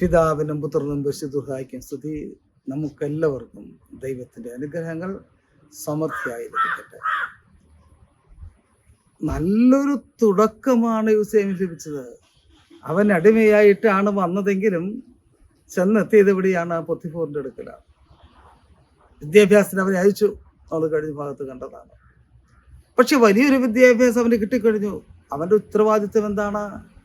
പിതാവിനും പുത്രനും പരിശുദ്ധായിക്കും സ്തുതി നമുക്കെല്ലാവർക്കും ദൈവത്തിന്റെ അനുഗ്രഹങ്ങൾ സമൃദ്ധിയായി ലഭിക്കട്ടെ നല്ലൊരു തുടക്കമാണ് യൂസേമിന് ലഭിച്ചത് അവൻ അടിമയായിട്ടാണ് വന്നതെങ്കിലും ചെന്നെത്തിയത് എവിടെയാണ് പൊത്തിഫോറിന്റെ അടുക്കലാണ് വിദ്യാഭ്യാസത്തിന് അവനെ അയച്ചു. നമ്മൾ കഴിഞ്ഞ ഭാഗത്ത് കണ്ടതാണ്. പക്ഷെ വലിയൊരു വിദ്യാഭ്യാസം അവന് കിട്ടിക്കഴിഞ്ഞു. അവന്റെ ഉത്തരവാദിത്വം എന്താണ്?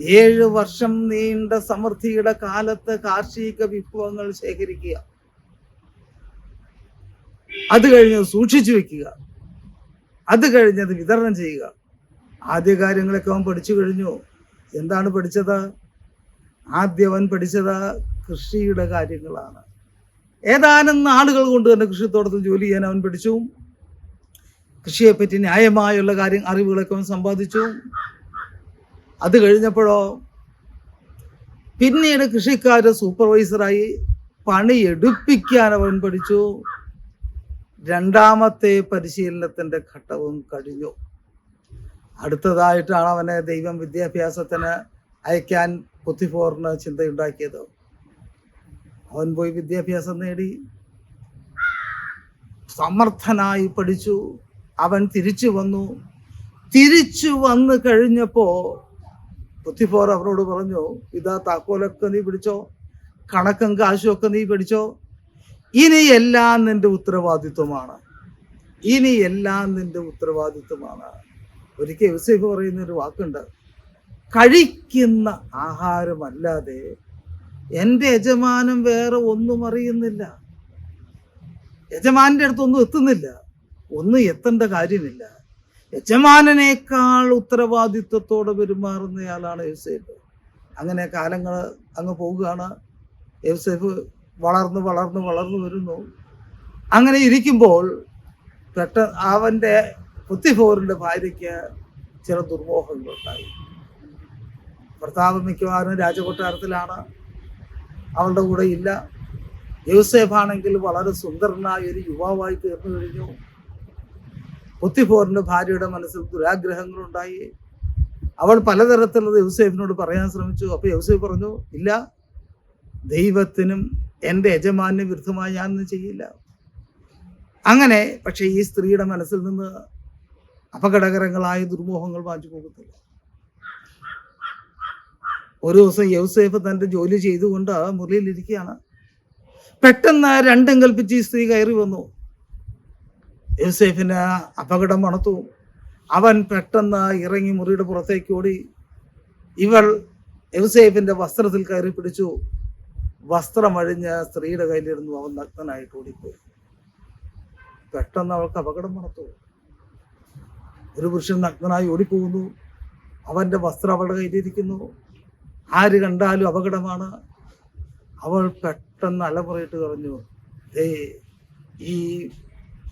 ഏഴ് വർഷം നീണ്ട സമൃദ്ധിയുടെ കാലത്ത് കാർഷിക വിഭവങ്ങൾ ശേഖരിക്കുക. അത് കഴിഞ്ഞ് സൂക്ഷിച്ചു വെക്കുക. അത് കഴിഞ്ഞത് വിതരണം ചെയ്യുക. ആദ്യ കാര്യങ്ങളൊക്കെ അവൻ പഠിച്ചു കഴിഞ്ഞു. എന്താണ് പഠിച്ചത്? ആദ്യം അവൻ പഠിച്ചത് കൃഷിയുടെ കാര്യങ്ങളാണ്. ഏതാനും നാളുകൾ കൊണ്ട് തന്നെ കൃഷിത്തോട്ടത്തിൽ ജോലി ചെയ്യാൻ അവൻ പഠിച്ചു. കൃഷിയെപ്പറ്റി ന്യായമായുള്ള കാര്യം അറിവുകളൊക്കെ അവൻ സമ്പാദിച്ചു. അത് കഴിഞ്ഞപ്പോഴോ പിന്നീട് കൃഷിക്കാര് സൂപ്പർവൈസറായി പണിയെടുപ്പിക്കാൻ അവൻ പഠിച്ചു. രണ്ടാമത്തെ പരിശീലനത്തിന്റെ ഘട്ടവും കഴിഞ്ഞു. അടുത്തതായിട്ടാണ് അവനെ ദൈവം വിദ്യാഭ്യാസത്തിന് അയക്കാൻ പുത്തിഫോറിന് ചിന്തയുണ്ടാക്കിയത്. അവൻ പോയി വിദ്യാഭ്യാസം നേടി. സമർത്ഥനായി പഠിച്ചു. അവൻ തിരിച്ചു വന്നു. തിരിച്ചു വന്നു കഴിഞ്ഞപ്പോ പുത്തിഫോർ അവരോട് പറഞ്ഞു ഇതാ താക്കോലൊക്കെ നീ പിടിച്ചോ കണക്കും കാശും ഒക്കെ നീ പിടിച്ചോ ഇനി എല്ലാം നിന്റെ ഉത്തരവാദിത്വമാണ്. ഇനി എല്ലാം നിന്റെ ഉത്തരവാദിത്വമാണ്. ഒരിക്കൽ യൂസഫ് പറയുന്ന ഒരു വാക്കുണ്ട് കഴിക്കുന്ന ആഹാരമല്ലാതെ എന്റെ യജമാനം വേറെ ഒന്നും അറിയുന്നില്ല. യജമാന്റെ അടുത്തൊന്നും എത്തുന്നില്ല. ഒന്നും എത്തേണ്ട കാര്യമില്ല. യജമാനനേക്കാൾ ഉത്തരവാദിത്വത്തോടെ പെരുമാറുന്നയാളാണ് യൂസേഫ്. അങ്ങനെ കാലങ്ങൾ അങ്ങ് പോവുകയാണ് യൂസേഫ് വളർന്ന് വളർന്ന് വളർന്നു വരുന്നു. അങ്ങനെ ഇരിക്കുമ്പോൾ പെട്ട അവന്റെ പുത്തിഫോറിന്റെ ഭാര്യയ്ക്ക് ചില ദുർമോഹങ്ങളുണ്ടായി. ഭർത്താവ് മിക്കവാറും രാജകൊട്ടാരത്തിലാണ്. അവളുടെ കൂടെ ഇല്ല. യൂസേഫ് ആണെങ്കിൽ വളരെ സുന്ദരനായ ഒരു യുവാവായി തീർന്നു കഴിഞ്ഞു. പുത്തിഫോറിന്റെ ഭാര്യയുടെ മനസ്സിൽ ദുരാഗ്രഹങ്ങളുണ്ടായി. അവൾ പലതരത്തിലുള്ള യൂസേഫിനോട് പറയാൻ ശ്രമിച്ചു. അപ്പൊ യൂസേഫ് പറഞ്ഞു ഇല്ല ദൈവത്തിനും എന്റെ യജമാന് വിരുദ്ധമായി ഞാനൊന്നും ചെയ്യില്ല. അങ്ങനെ പക്ഷെ ഈ സ്ത്രീയുടെ മനസ്സിൽ നിന്ന് അപകടകരങ്ങളായ ദുർമോഹങ്ങൾ വാങ്ങിച്ചു പോകത്തില്ല ഒരു ദിവസം യൗസേഫ് തന്റെ ജോലി ചെയ്തുകൊണ്ട് മുറിയിലിരിക്കുകയാണ്. പെട്ടെന്ന് രണ്ടും കൽപ്പിച്ച് ഈ സ്ത്രീ കയറി വന്നു. യൂസേഫിന് അപകടം മണത്തു. അവൻ പെട്ടെന്ന് ഇറങ്ങി മുറിയുടെ പുറത്തേക്ക് ഓടി. ഇവൾ യൂസേഫിന്റെ വസ്ത്രത്തിൽ കയറി പിടിച്ചു. വസ്ത്രമഴിഞ്ഞ് സ്ത്രീയുടെ കയ്യിലിരുന്നു. അവൻ നഗ്നനായിട്ട് ഓടിപ്പോയി. പെട്ടെന്ന് അവൾക്ക് അപകടം മണത്തു. ഒരു പുരുഷൻ നഗ്നനായി ഓടിപ്പോകുന്നു. അവന്റെ വസ്ത്രം അവളുടെ കയ്യിലിരിക്കുന്നു. ആര് കണ്ടാലും അപകടമാണ്. അവൾ പെട്ടെന്ന് അലമുറയിട്ട് പറഞ്ഞു ഈ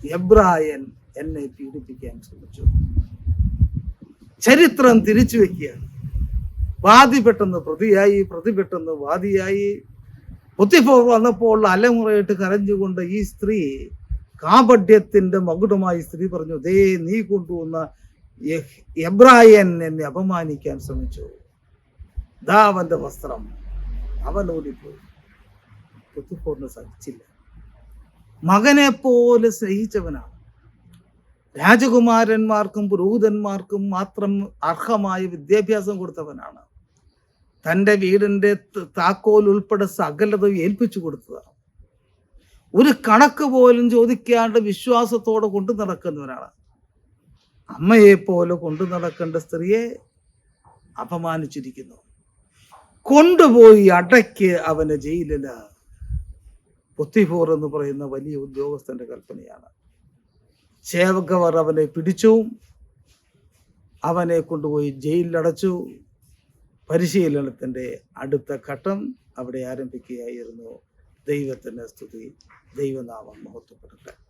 എബ്രായൻ എന്നെ പീഡിപ്പിക്കാൻ ശ്രമിച്ചു. ചരിത്രം തിരിച്ചു വെക്കുകയാണ്. വാദി പെട്ടെന്ന് പ്രതിയായി പ്രതി പെട്ടെന്ന് വാദിയായി. ബുദ്ധിഫോർ വന്നപ്പോൾ അലമുറയിട്ട് കരഞ്ഞുകൊണ്ട് ഈ സ്ത്രീ കാപഢ്യത്തിന്റെ മകുടമായി സ്ത്രീ പറഞ്ഞു ദേ നീ കൊണ്ടുവന്ന എബ്രായൻ എന്നെ അപമാനിക്കാൻ ശ്രമിച്ചു. ദാ അവന്റെ വസ്ത്രം. അവൻ ഓടിപ്പോയി. ബുദ്ധിഫോറിന് സഹിച്ചില്ല മകനെ പോലെ സ്നേഹിച്ചവനാണ്. രാജകുമാരന്മാർക്കും പുരോഹിതന്മാർക്കും മാത്രം അർഹമായ വിദ്യാഭ്യാസം കൊടുത്തവനാണ്. തന്റെ വീടിന്റെ താക്കോൽ ഉൾപ്പെടെ സകലതും ഏൽപ്പിച്ചു കൊടുത്തതാണ്. ഒരു കണക്ക് പോലും ചോദിക്കാണ്ട് വിശ്വാസത്തോടെ കൊണ്ടു നടക്കുന്നവനാണ്. അമ്മയെ പോലെ കൊണ്ടു നടക്കേണ്ട സ്ത്രീയെ അപമാനിച്ചിരിക്കുന്നു. കൊണ്ടുപോയി അടയ്ക്ക് അവനെ ജയിലിൽ പുത്തിഫോർ എന്ന് പറയുന്ന വലിയ ഉദ്യോഗസ്ഥന്റെ കൽപ്പനയാണ്. സേവകവർ അവനെ പിടിച്ചു അവനെ കൊണ്ടുപോയി ജയിലിലടച്ചു. പരിശീലനത്തിന്റെ അടുത്ത ഘട്ടം അവിടെ ആരംഭിക്കുകയായിരുന്നു. ദൈവത്തിന്റെ സ്തുതി ദൈവനാമം മഹത്വപ്പെടട്ടെ.